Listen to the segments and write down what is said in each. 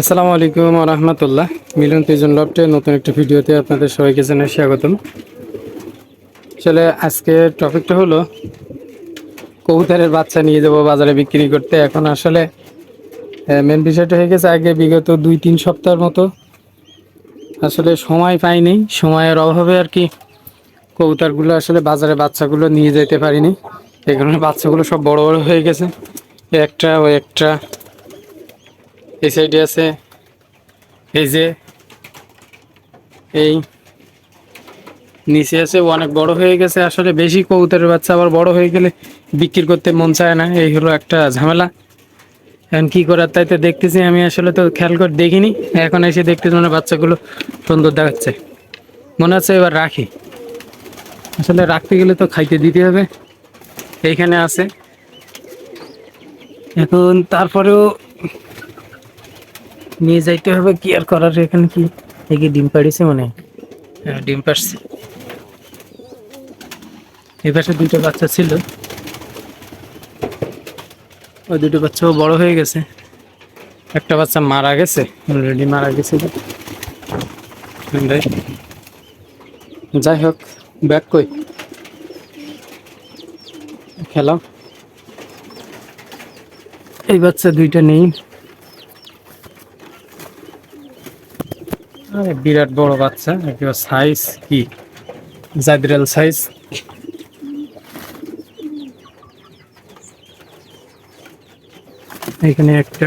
আসসালামু আলাইকুম রহমতুল্লাহ। মিলন তিজন লফটে নতুন একটি ভিডিওতে আপনাদের সবাইকে জানাই স্বাগতম। আসলে আজকে টপিকটা হলো, কবুতরের বাচ্চা নিয়ে যাব বাজারে বিক্রি করতে। এখন আসলে মেন বিষয়টা হয়ে গেছে, আগে বিগত দুই তিন সপ্তাহের মতো আসলে সময় পাইনি। সময়ের অভাবে আর কি কবুতরগুলো আসলে বাজারে বাচ্চাগুলো নিয়ে যেতে পারিনি। এই কারণে বাচ্চাগুলো সব বড় বড় হয়ে গেছে। একটা ও একটা এই সাইডে আছে। এই যে, এই নিচে আছে অনেক বড় হয়ে গেছে। আসলে বেশি কবুতরের বাচ্চা, আবার বড় হয়ে গেলে বিক্রি করতে মন চায় না। এই হলো একটা ঝামেলা। এখন কি করার তাই তো দেখতেছি। আমি আসলে তো খেয়াল করে দেখিনি। এখন এসে দেখতেছি মানে বাচ্চাগুলো সুন্দর দেখাচ্ছে। মনে হচ্ছে এবার রাখি। আসলে রাখতে গেলে তো খাইতে দিতে হবে। এইখানে আছে। এখন তারপরেও নিয়ে যাইতে হবে, কি আর করার? এখানে কি দেখি ডিম পাড়িছে মনে? হ্যাঁ ডিম পাড়ছে। এই পাশে দুটো বাচ্চা ছিল। ওই দুটো বাচ্চাও বড় হয়ে গেছে। একটা বাচ্চা মারা গেছে অলরেডি মারা গেছে। যাই হোক ব্যাক কই? খেলাম এই বাচ্চা দুইটা নেই। বিরাট বড় বাচ্চা সাইজ কি? জাদরাল সাইজ এখানে একটা।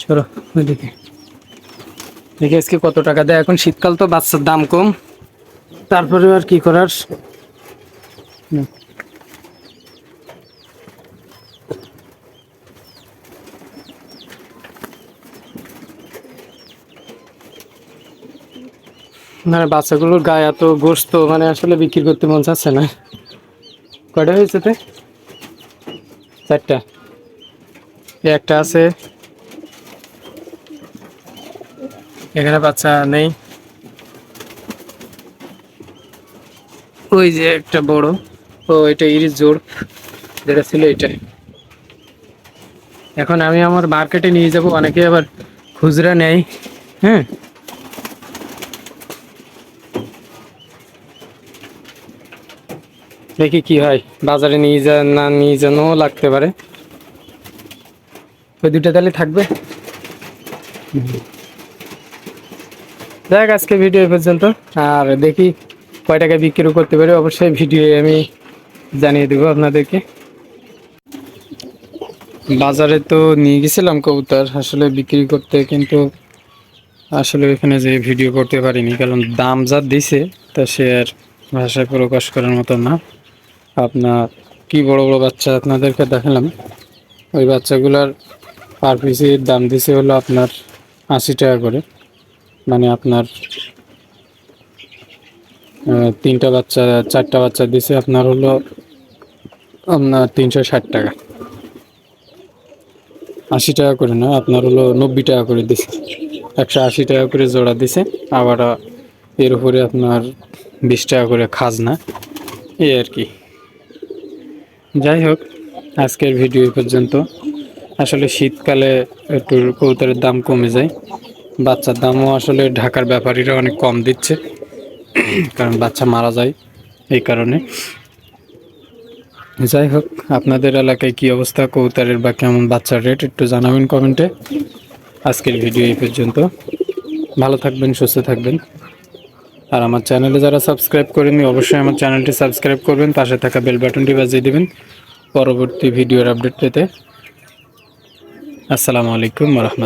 চলো, ওইদিকে। দেখি আজকে কত টাকা দেয়? এখন শীতকাল তো বাচ্চার দাম কম। তারপরে আর কি করার? হুম। মানে বাচ্চাগুলোর গায়ে এত গোস্ত মানে আসলে বিক্রি করতে মন চাচ্ছে না। কয়টা হয়েছে তে? চারটা। একটা আছে। এখানে বাচ্চা নেই। ওই যে একটা বড়। ও, এটা ইরিশ জোর যেটা ছিল এটা এখন আমি আমার মার্কেটে নিয়ে যাব, অনেকে আবার খুচরা নেয়। হ্যাঁ? দেখি কি হয়। বাজারে নিয়ে যা, না নিয়ে যেনও লাগতে পারে। ওই দুটো তাহলে থাকবে। দেখ, আজকে ভিডিও এই পর্যন্ত। আর দেখি কয় টাকা বিক্রি করতে পারি। অবশ্যই ভিডিও আমি জানিয়ে দেবো আপনাদেরকে। বাজারে তো নিয়ে গেছিলাম কবুতর। আসলে বিক্রি করতে কিন্তু আসলে এখানে যে ভিডিও করতে পারিনি। কারণ দাম যা দিছে, তা সে আর ভাষায় প্রকাশ করার মতো না। আপনার কি বড় বড় বাচ্চা আপনাদেরকে দেখালাম, ওই বাচ্চাগুলার পার পিসের দাম দিছে হলো আপনার আশি টাকা করে। মানে আপনার তিনটা বাচ্চা, চারটা বাচ্চা দিছে আপনার হলো আপনার তিনশো ষাট টাকা। আশি টাকা করে না, আপনার হলো নব্বই টাকা করে দিছে। একশো আশি টাকা করে জোড়া দিছে, আবার এর উপরে আপনার বিশ টাকা করে খাজনা, এই আর কি। যাই হোক, আজকের ভিডিও পর্যন্ত। আসলে শীতকালে একটু কবুতরের দাম কমে যায়। বাচ্চার দামও আসলে ঢাকার ব্যাপারীরা অনেক কম দিচ্ছে। কারণ বাচ্চা মারা যায় এই কারণে। যাই হোক, আপনাদের এলাকায় কি অবস্থা কবুতরের বা কেমন বাচ্চার রেট একটু জানাবেন কমেন্টে। আজকের ভিডিও এই পর্যন্ত। ভালো থাকবেন, সুস্থ থাকবেন। আর আমার চ্যানেলে যারা সাবস্ক্রাইব করেনি অবশ্যই আমার চ্যানেলটি সাবস্ক্রাইব করবেন, পাশে থাকা বেল বাটনটি বাজিয়ে দেবেন পরবর্তী ভিডিওর আপডেট পেতে। আসসালামু আলাইকুম রহমত